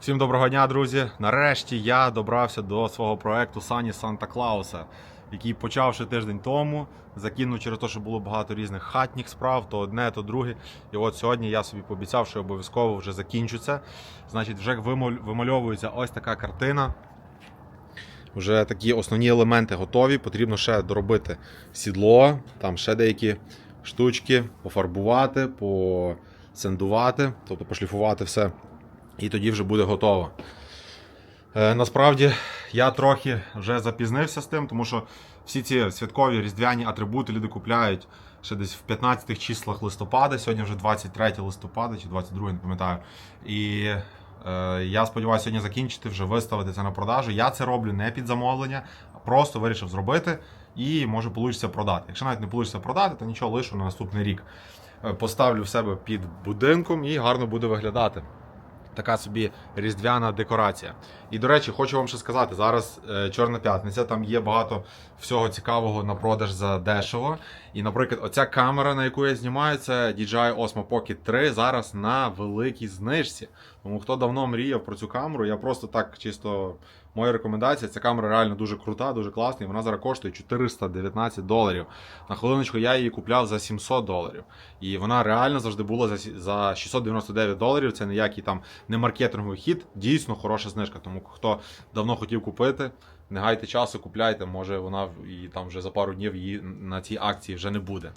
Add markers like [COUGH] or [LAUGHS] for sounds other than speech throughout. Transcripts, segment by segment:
Всім доброго дня, друзі! Нарешті я добрався до свого проекту Сані Санта Клауса, який почав ще тиждень тому. Закинув через те, що було багато різних хатніх справ, то одне, то друге. І от сьогодні я собі пообіцяв, що обов'язково вже закінчу це. Значить, вже вимальовується ось така картина. Вже такі основні елементи готові. Потрібно ще доробити сідло, там ще деякі штучки, пофарбувати, посендувати, тобто пошліфувати все. І тоді вже буде готово. Е, насправді я трохи вже запізнився з тим, тому що всі ці святкові різдвяні атрибути люди купляють ще десь в 15 числах листопада. Сьогодні вже 23 листопада чи 22, не пам'ятаю. І е, я сподіваюся сьогодні закінчити, вже виставити це на продажу. Я це роблю не під замовлення, а просто вирішив зробити і може вийде продати. Якщо навіть не вийде продати, то нічого лишу на наступний рік. Е, Поставлю в себе під будинком і гарно буде виглядати. Така собі різдвяна декорація. І до речі, хочу вам ще сказати: зараз е, Чорна п'ятниця, там є багато всього цікавого на продаж за дешево. І, наприклад, оця камера, на яку я знімаю, це DJI Osmo Pocket 3 зараз на великій знижці. Тому хто давно мріяв про цю камеру, я просто так чисто. Моя рекомендація, ця камера реально дуже крута, дуже класна. І вона зараз коштує 419 доларів. На хвилиночку я її купляв за 700 доларів. І вона реально завжди була за сі- за 699 доларів. Це ніякий там не маркетинговий хід, дійсно хороша знижка. Тому хто давно хотів купити, не гайте часу, купляйте. Може вона і там вже за пару днів її на цій акції вже не буде.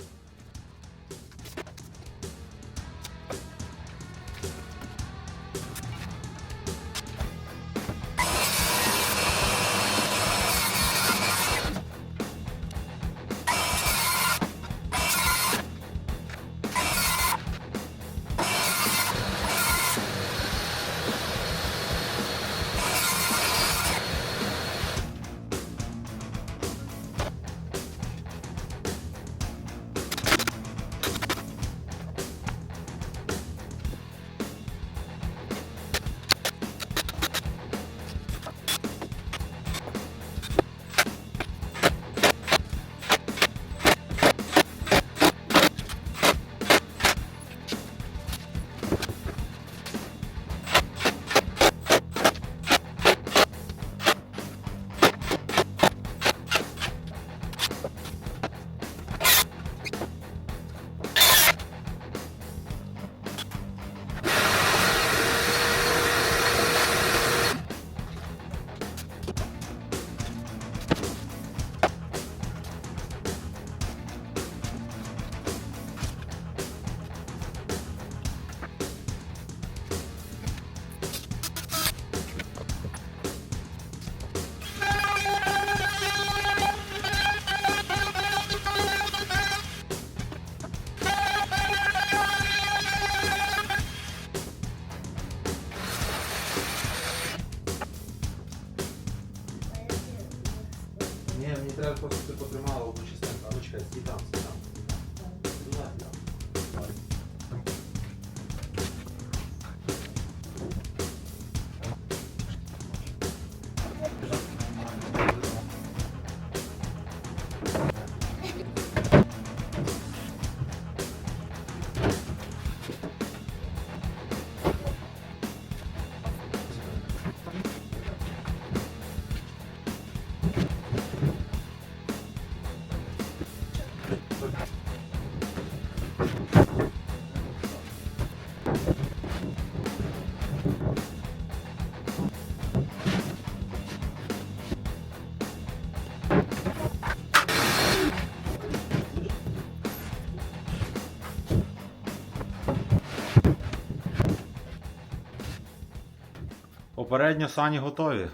Одну частинку, а чекай, стій там, Попередньо сані готові.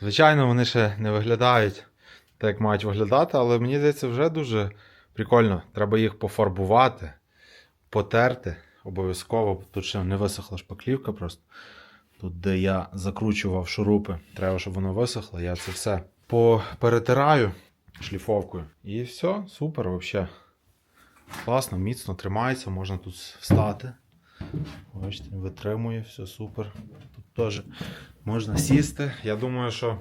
Звичайно, вони ще не виглядають так, як мають виглядати, але мені здається, вже дуже прикольно. Треба їх пофарбувати, потерти обов'язково. Тут ще не висохла шпаклівка просто. Тут, де я закручував шурупи, треба, щоб воно висохло. Я це все поперетираю шліфовкою. І все, супер взагалі. Класно, міцно тримається, можна тут встати. Бачите, витримує, все супер. Тут теж можна сісти. Я думаю, що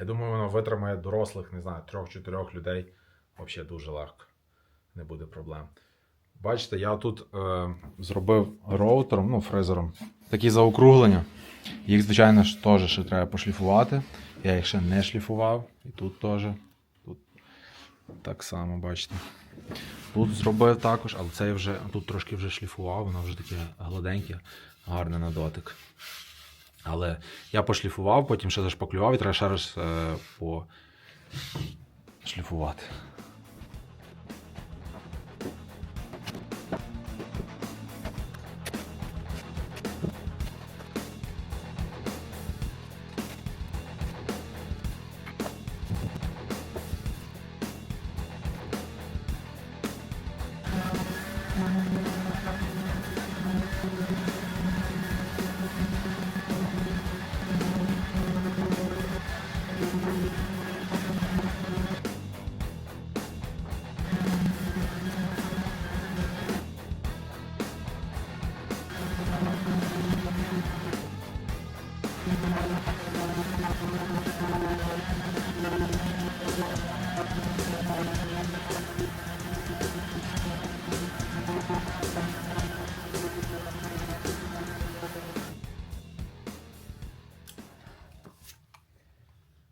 я думаю, воно витримає дорослих, не знаю, трьох-чотирьох людей. Взагалі дуже легко. Не буде проблем. Бачите, я тут е, зробив роутером, ну, фрезером, такі заокруглення. Їх, звичайно ж, теж ще треба пошліфувати. Я їх ще не шліфував. І тут теж. Тут так само, бачите. Тут зробив також, але це я вже тут трошки вже шліфував, воно вже таке гладеньке, гарне на дотик. Але я пошліфував, потім ще зашпаклював і треба ще раз е, пошліфувати.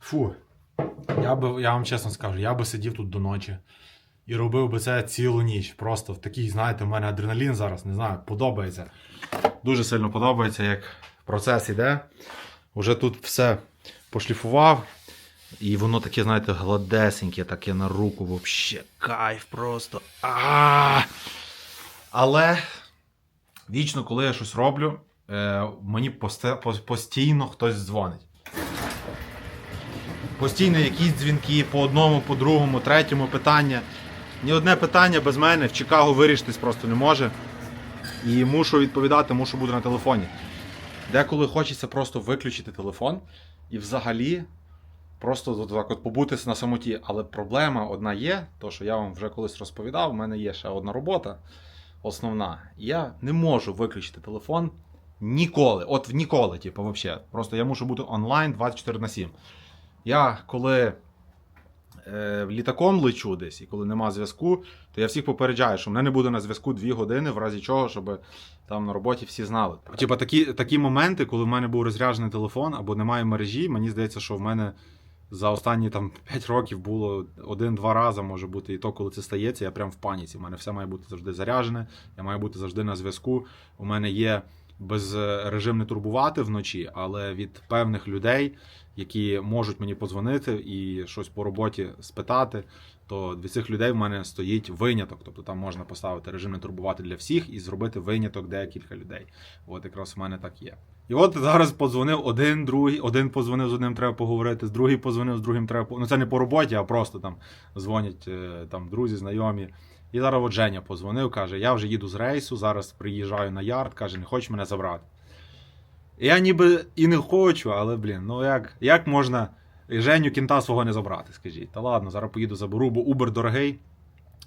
Фу. Я би, я вам чесно скажу, я би сидів тут до ночі і робив би це цілу ніч. Просто в такий, знаєте, в мене адреналін зараз, не знаю, подобається. Дуже сильно подобається, як процес іде. Уже тут все пошліфував. І воно таке, знаєте, гладесеньке, таке на руку, вообще кайф просто. а Але вічно, коли я щось роблю, е, мені постійно хтось дзвонить. Постійно якісь дзвінки по одному, по другому, третьому питання. Ні одне питання без мене в Чикаго вирішитись просто не може. І мушу відповідати, мушу бути на телефоні. Деколи хочеться просто виключити телефон і взагалі просто так от побути на самоті. Але проблема одна є, то що я вам вже колись розповідав, у мене є ще одна робота основна. Я не можу виключити телефон ніколи. От ніколи, типу, взагалі. Просто я мушу бути онлайн 24 на 7. Я коли е, літаком лечу десь, і коли нема зв'язку, то я всіх попереджаю, що в мене не буде на зв'язку 2 години, в разі чого, щоб там на роботі всі знали. Типа такі, такі моменти, коли в мене був розряджений телефон або немає мережі, мені здається, що в мене за останні там 5 років було один-два рази може бути, і то, коли це стається, я прям в паніці. У мене все має бути завжди заряджене, я маю бути завжди на зв'язку. У мене є без режим не турбувати вночі, але від певних людей, які можуть мені подзвонити і щось по роботі спитати, то від цих людей в мене стоїть виняток. Тобто там можна поставити режим не турбувати для всіх і зробити виняток декілька людей. От якраз в мене так є. І от зараз подзвонив один, другий, один подзвонив з одним, треба поговорити, з другий подзвонив, з другим треба Ну це не по роботі, а просто там дзвонять е, там друзі, знайомі. І зараз от Женя подзвонив, каже: я вже їду з рейсу, зараз приїжджаю на ярд, каже, не хочеш мене забрати. Я ніби і не хочу, але блін, ну як, як можна Женю кінта свого не забрати, скажіть. Та ладно, зараз поїду заберу, бо Uber дорогий.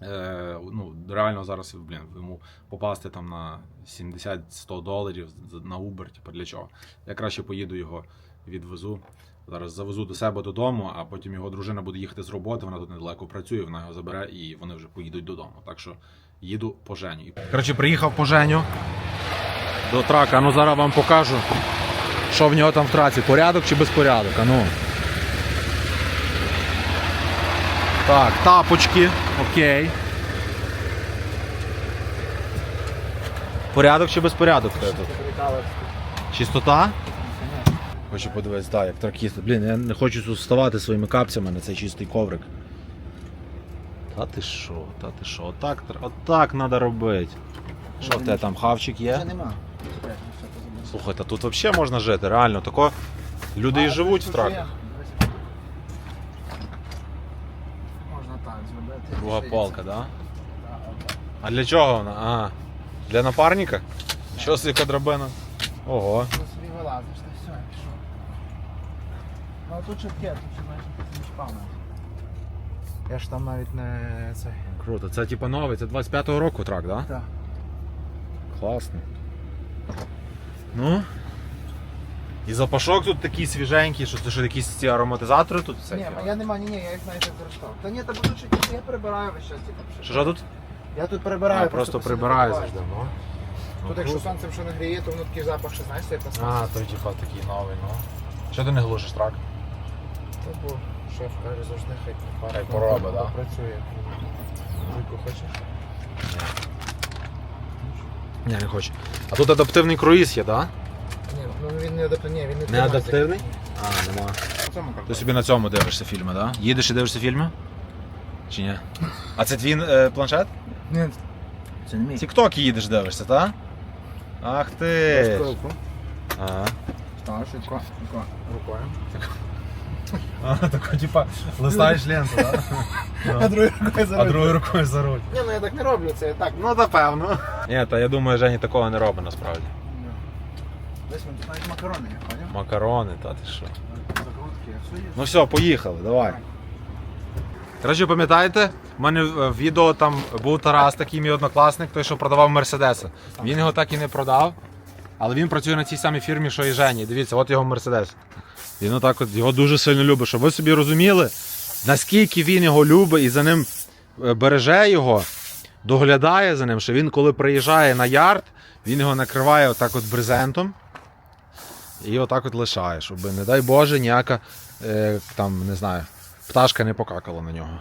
Е, ну, реально зараз блін, йому попасти там на 70-100 доларів на Uber, типу для чого? Я краще поїду його відвезу. Зараз завезу до себе додому, а потім його дружина буде їхати з роботи, вона тут недалеко працює, вона його забере і вони вже поїдуть додому. Так що їду по Женю. Коротше, приїхав по Женю до трака. Ну зараз вам покажу, що в нього там в траці. Порядок чи безпорядок? А ну. Так, тапочки, окей. Порядок чи безпорядок? Чистота? Хочу подивитися, так, як тракіст. Блін, я не хочу тут вставати своїми капцями на цей чистий коврик. Та ти що, та ти що, отак, отак треба робити. Що в тебе там хавчик є? Вже нема. Слухай, та тут взагалі можна жити, реально. Тако люди і живуть в траках. Можна так зробити. Друга палка, так? Да? Так. А для чого вона? А, для напарника? Що з яка драбина? Ого. Ну, собі вилазиш, та все, і пішов. Ну а тут чітке, тут ще майже не чіпав. Я ж там навіть не цей. Круто, це типа новий, це 25-го року трак, так? Да? Так. Класно. Ну. І запашок тут такий свіженький, що це що якісь ці ароматизатори тут Ні, всякі? я нема, ні, ні, я їх навіть не зрештав. Та ні, та бо тут чітке, я перебираю весь час, типу. Що, що тут? Я тут прибираю. А, просто прибираю завжди, ну. Тут якщо сонцем що нагріє, то воно такий запах, що знаєш, як на А, той типа такий новий, ну. Що ти не глушиш трак? Бо шеф каже, завжди хай пара. Хай поробить, да? Працює. Жуйку хочеш? Ні, не хочу. А тут адаптивний круїз є, так? Ні, ну він не адаптивний, він не Не тримається. адаптивний? А, нема. В цьому Ти собі на цьому дивишся фільми, так? Да? Їдеш і дивишся фільми? Чи ні? А це твій е, планшет? Ні, це не мій. Тік-ток їдеш, дивишся, так? Ах ти. Стрілку. Ага. Тако, рукою. А, тако, типа, листаєш ленту, так? [LAUGHS] А другою рукою за А руль. другою рукою за руль. Ні, ну я так не роблю, це так. Ну, напевно. Ні, та я думаю, Жені такого не робить насправді. Десь ми тут навіть макарони, я поняв? Макарони, та ти що. Закрутки, все є. Ну все, поїхали, давай. Коротше, пам'ятаєте, в мене в відео там був Тарас, такий мій однокласник, той, що продавав Мерседеси. Він його так і не продав, але він працює на цій самій фірмі, що і Жені. Дивіться, от його Мерседес. Він отак от його дуже сильно любить, щоб ви собі розуміли, наскільки він його любить і за ним е, береже його, доглядає за ним, що він, коли приїжджає на ярд, він його накриває отак от брезентом. І отак от лишає, щоб, не дай Боже, ніяка е, там, не знаю, пташка не покакала на нього.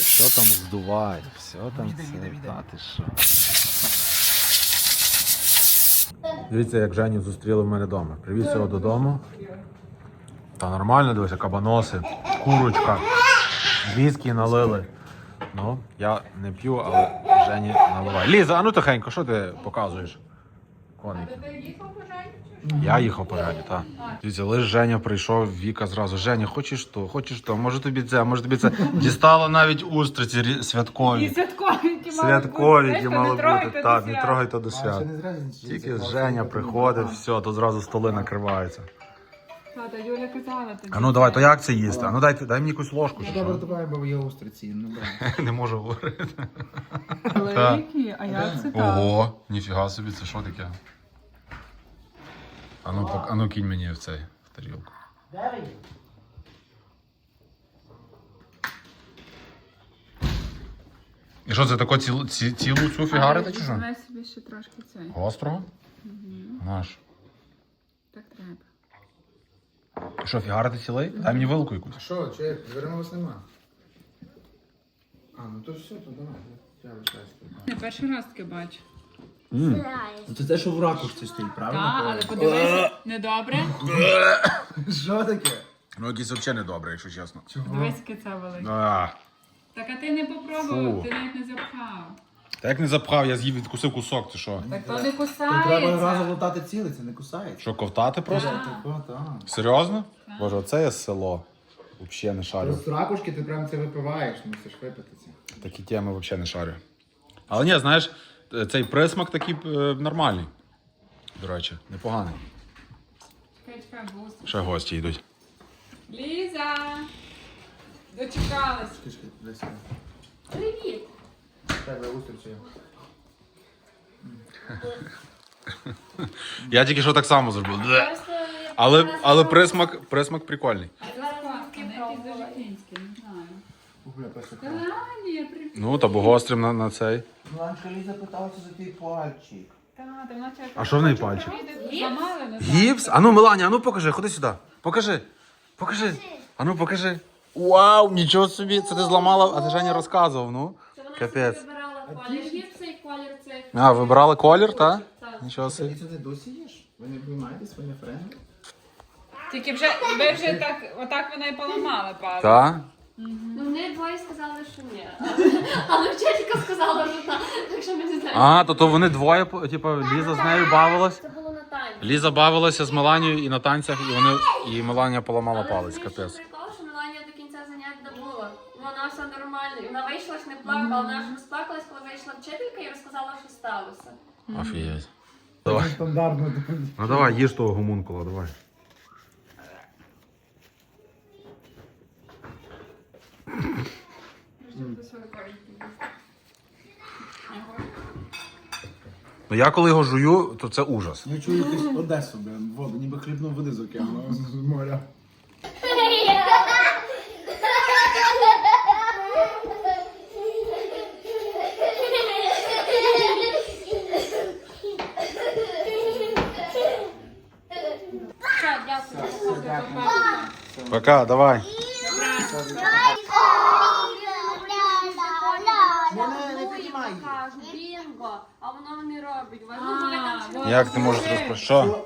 Що там здуває? Все там Віде, це, віде, віде. та ти що. Дивіться, як Женю зустріли в мене вдома. Привіз його додому. Та нормально, дивися, кабаноси, курочка, віскі налили. Ну, я не п'ю, але Жені наливає. Ліза, а ну тихенько, що ти показуєш? Коники. Я їхав по Жені, так. Дивіться, лише Женя прийшов, Віка зразу. Женя, хочеш то, хочеш то, може тобі це, може тобі це. Дістала навіть устриці рі- І святкові. святкові, які Святкові, які мали бути. бути. Так, не трогайте до свят. Тільки Женя приходить, все, то зразу столи накриваються. Тата, Юля казала тобі. А ну давай, то як це їсти? А ну дай, дай мені якусь ложку чи Добре, що? давай, бо є устриці, ну брат. [LAUGHS] Не можу говорити. Великі, а як це так? Ого, ніфіга собі, це що таке? А ну, пок- а ну кинь мені в цей в тарілку. І що це тако цілу, ці, цілу цю фігарити чи що? Давай собі ще трошки цей. Гострого? Наш. Так треба. І що, фігарити цілий? Дай мені вилку якусь. Що, чи вас нема? А, ну то все, то давай. Я лишаюсь тут. Не перший раз таке бачу. Ну це те, що в ракушці стоїть, Так, правильно? але подивися, недобре. [COUGHS] Що таке? Ну, якийсь взагалі недобре, якщо чесно. Дивись, яке це велике. А, Так, а ти не попробував, Фу. ти навіть не запхав. та як не запхав, я з'їв відкусив кусок, ти що? Так то не То треба кусається. разом лутати цілий, це не кусається. Що, ковтати просто? Так. Тако, так. Серйозно? Боже, оце є село. Взагалі не шарю. З ракушки ти прям це випиваєш, мусиш випити це. Такі теми взагалі не шарю. Але ні, знаєш, цей присмак такий е, нормальний. До речі, непоганий. Чекай. Ще гості йдуть. Ліза! Дочекалась. Привіт! Тебе. Я тільки що так само зробив. Але, але присмак, присмак прикольний. Зараз Класно, звідки не якийсь дуже пробувала. фінський, не знаю. Та ні, привіт. Ну, та бо гострим на, на цей. Бланка Ліза питалася за твій пальчик. Та, та вона чекає. А що в неї пальчик? Зламали, не знаю. Гіпс? А ну, Меланя, а ну покажи, ходи сюди. Покажи. Покажи. А ну покажи. Вау, нічого собі, це ти зламала, а ти Женя розказував, ну. Це вона Капець. собі вибирала колір гіпса і колір цих. А, вибирали колір, так? Так. Нічого собі. Ти досі їш? Ви не обіймаєтесь, ви не френди? Тільки вже, ви вже так, отак вона і поламала палець. Так? Ну, вони двоє сказали, що ні. [LAUGHS] Але вчителька сказала, що так. Так що ми не знаємо. А, то, то вони двоє, типу, Ліза з нею бавилась. Це було на танці. Ліза бавилася з Меланією і на танцях, і вони і Меланія поламала Але палець, капець. що прикол, що Меланія до кінця занять добула. Вона все нормально. І вона вийшла ж не плакала. Вона ж розплакалась, коли вийшла вчителька і розказала, що сталося. Офігеть. Давай. Стандартно. Ну давай, їж того гомункула, давай. Ну я коли його жую, то це ужас. Я чую якусь Одесу, блин, воду, ніби хлібнув води з океану з моря. Пока, давай. Як ти можеш розпро... Що?